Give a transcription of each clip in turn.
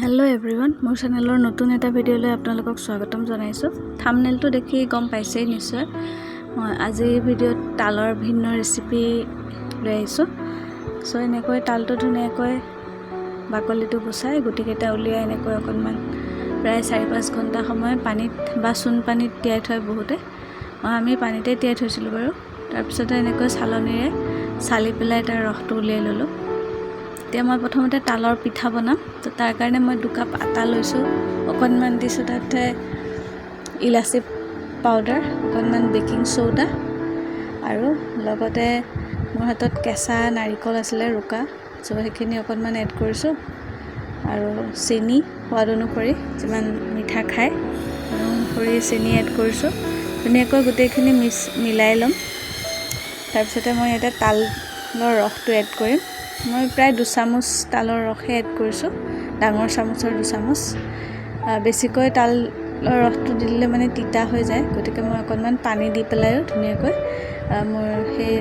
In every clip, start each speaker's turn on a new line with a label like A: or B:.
A: Hello everyone মোৰ চেনেলৰ নতুন এটা ভিডিঅ'লৈ আপোনালোকক স্বাগতম জনাইছোঁ। থামনেলটো দেখি গম পাইছেই নিশ্চয়। মই আজি ভিডিঅ'ত তালৰ ভিন্ন ৰেচিপি লৈ আহিছোঁ। চ' এনেকৈ তালটো ধুনীয়াকৈ বাকলিটো গুচাই গুটিকেইটা উলিয়াই এনেকৈ অকণমান প্ৰায় চাৰি পাঁচ ঘণ্টা সময় পানীত বা চূণ পানীত তিয়াই থয় বহুতে। মই আমি পানীতে তিয়াই থৈছিলোঁ বাৰু। তাৰপিছতে এনেকৈ চালনীৰে চালি পেলাই তাৰ ৰসটো উলিয়াই ল'লোঁ। এতিয়া মই প্ৰথমতে তালৰ পিঠা বনাম। তো তাৰ কাৰণে মই দুকাপ আটা লৈছোঁ। অকণমান দিছোঁ তাতে ইলাচি পাউডাৰ অকণমান বেকিং চ'ডা আৰু লগতে মোৰ হাতত কেঁচা নাৰিকল আছিলে ৰুকা, চ' সেইখিনি অকণমান এড কৰিছোঁ আৰু চেনি সোৱাদ অনুসৰি যিমান মিঠা খায় অনুসৰি চেনি এড কৰিছোঁ। ধুনীয়াকৈ গোটেইখিনি মিক্স মিলাই ল'ম। তাৰপিছতে মই ইয়াতে তালৰ ৰসটো এড কৰিম। মই প্ৰায় দুচামুচ তালৰ ৰসহে এড কৰিছোঁ ডাঙৰ চামুচৰ দুচামুচ। বেছিকৈ তালৰ ৰসটো দিলে মানে তিতা হৈ যায় গতিকে মই অকণমান পানী দি পেলাইও ধুনীয়াকৈ মোৰ সেই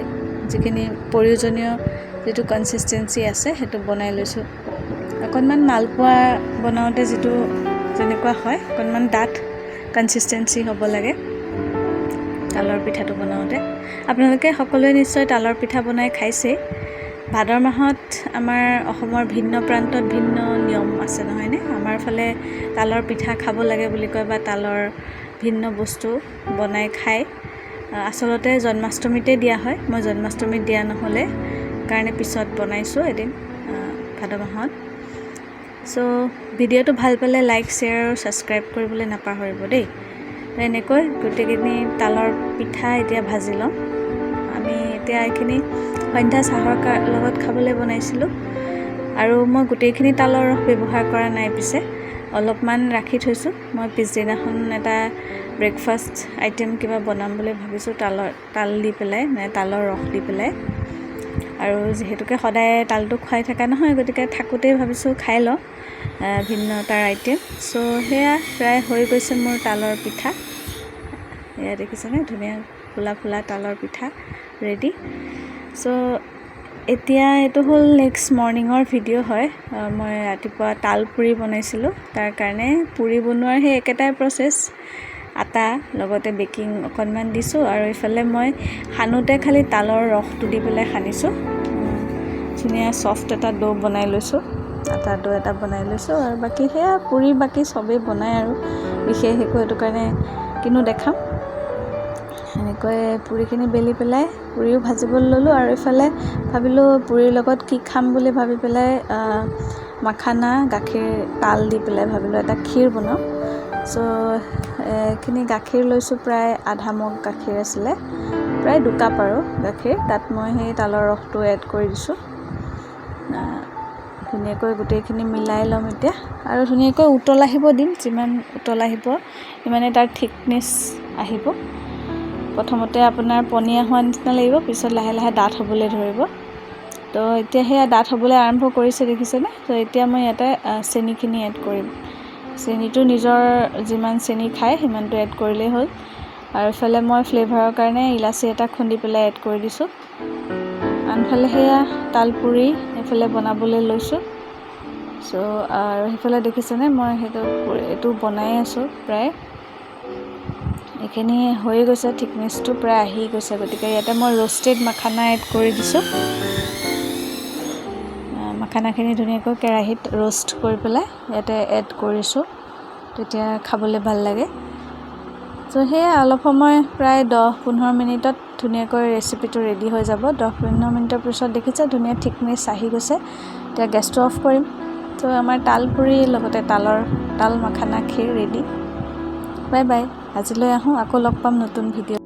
A: যিখিনি প্ৰয়োজনীয় যিটো কনচিষ্টেঞ্চি আছে সেইটো বনাই লৈছোঁ। অকণমান মালপোৱা বনাওঁতে যিটো যেনেকুৱা হয় অকণমান ডাঠ কনচিষ্টেঞ্চি হ'ব লাগে তালৰ পিঠাটো বনাওঁতে। আপোনালোকে সকলোৱে নিশ্চয় তালৰ পিঠা বনাই খাইছেই। ভাদৰ মাহত আমাৰ অসমৰ ভিন্ন প্ৰান্তত ভিন্ন নিয়ম আছে নহয়নে? আমাৰ ফালে তালৰ পিঠা খাব লাগে বুলি কয় বা তালৰ ভিন্ন বস্তু বনাই খায়। আচলতে জন্মাষ্টমীতে দিয়া হয়। মই জন্মাষ্টমীত দিয়া নহ'লে কাৰণে পিছত বনাইছোঁ এদিন ভাদ মাহত। চ' ভিডিঅ'টো ভাল পালে লাইক শ্বেয়াৰ আৰু ছাবস্ক্ৰাইব কৰিবলৈ নাপাহৰিব দেই। এনেকৈ গোটেইখিনি তালৰ পিঠা এতিয়া ভাজি ল'ম। আমি এতিয়া এইখিনি সন্ধ্যা চাহৰ লগত খাবলৈ বনাইছিলোঁ। আৰু মই গোটেইখিনি তালৰ ৰস ব্যৱহাৰ কৰা নাই পিছে। অলপমান ৰাখি থৈছোঁ। মই পিছদিনাখন এটা ব্ৰেকফাষ্ট আইটেম কিবা বনাম বুলি ভাবিছোঁ তালৰ তাল দি পেলাই মানে তালৰ ৰস দি পেলাই। আৰু যিহেতুকে সদায় তালটো খুৱাই থকা নহয় গতিকে থাকোঁতেই ভাবিছোঁ খাই লওঁ ভিন্ন তাৰ আইটেম চ' সেয়া প্ৰায় হৈ গৈছে মোৰ তালৰ পিঠা। এয়া দেখিছেনে? ধুনীয়া ফুলা ফুলা তালৰ পিঠা ৰেডি। চ' এতিয়া এইটো হ'ল নেক্সট মৰ্ণিঙৰ ভিডিঅ' হয়। মই ৰাতিপুৱা তাল পুৰি বনাইছিলোঁ। তাৰ কাৰণে পুৰি বনোৱাৰ সেই একেটাই প্ৰচেছ আটা, লগতে বেকিং অকণমান দিছোঁ আৰু ইফালে মই সানোতে খালি তালৰ ৰসটো দি পেলাই সানিছোঁ। ধুনীয়া চফ্ট এটা ডো বনাই লৈছোঁ। আটা ডো এটা বনাই লৈছোঁ আৰু বাকী সেয়া পুৰি বাকী চবেই বনায় আৰু। বিশেষ একো সেইটো কাৰণে কিনো দেখাম। এনেকৈ পুৰিখিনি বেলি পেলাই পুৰিও ভাজিবলৈ ল'লোঁ আৰু ইফালে ভাবিলোঁ পুৰিৰ লগত কি খাম বুলি ভাবি পেলাই মাখানা গাখীৰ তাল দি পেলাই ভাবিলোঁ এটা ক্ষীৰ বনাওঁ। চ' এইখিনি গাখীৰ লৈছোঁ প্ৰায় আধা মগ গাখীৰ আছিলে প্ৰায় দুকাপ আৰু গাখীৰ। তাত মই সেই তালৰ ৰসটো এড কৰি দিছোঁ। ধুনীয়াকৈ গোটেইখিনি মিলাই ল'ম এতিয়া। আৰু ধুনীয়াকৈ উতল আহিব দিম যিমান উতল আহিব সিমানে তাৰ থিকনেছ আহিব। প্ৰথমতে আপোনাৰ পনীয়া হোৱা নিচিনা লাগিব পিছত লাহে লাহে ডাঠ হ'বলৈ ধৰিব। তো এতিয়া সেয়া ডাঠ হ'বলৈ আৰম্ভ কৰিছে দেখিছেনে? তো এতিয়া মই ইয়াতে চেনিখিনি এড কৰিম। চেনিটো নিজৰ যিমান চেনি খায় সিমানটো এড কৰিলেই হ'ল। আৰু ইফালে মই ফ্লেভাৰৰ কাৰণে ইলাচি এটা খুন্দি পেলাই এড কৰি দিছোঁ। আনফালে সেয়া তালপুৰি এইফালে বনাবলৈ লৈছোঁ। চ' আৰু সেইফালে দেখিছেনে? মই সেইটো এইটো বনাই আছোঁ প্ৰায়। এইখিনি হৈ গৈছে থিকনেছটো প্ৰায় আহি গৈছে। গতিকে ইয়াতে মই ৰ'ষ্টেড মাখানা এড কৰি দিছোঁ। মাখানাখিনি ধুনীয়াকৈ কেৰাহীত ৰ'ষ্ট কৰি পেলাই ইয়াতে এড কৰিছোঁ। তেতিয়া খাবলৈ ভাল লাগে। চ' সেয়া অলপ সময় প্ৰায় দহ পোন্ধৰ মিনিটত ধুনীয়াকৈ ৰেচিপিটো ৰেডি হৈ যাব। দহ পোন্ধৰ মিনিটৰ পিছত দেখিছে ধুনীয়া থিকনেছ আহি গৈছে। এতিয়া গেছটো অফ কৰিম। ত' আমাৰ তাল পুৰি লগতে তালৰ তাল মাখানা ক্ষীৰ ৰেডি বাই বাই আজিলৈ আহোঁ। আকৌ লগ পাম নতুন ভিডিঅ'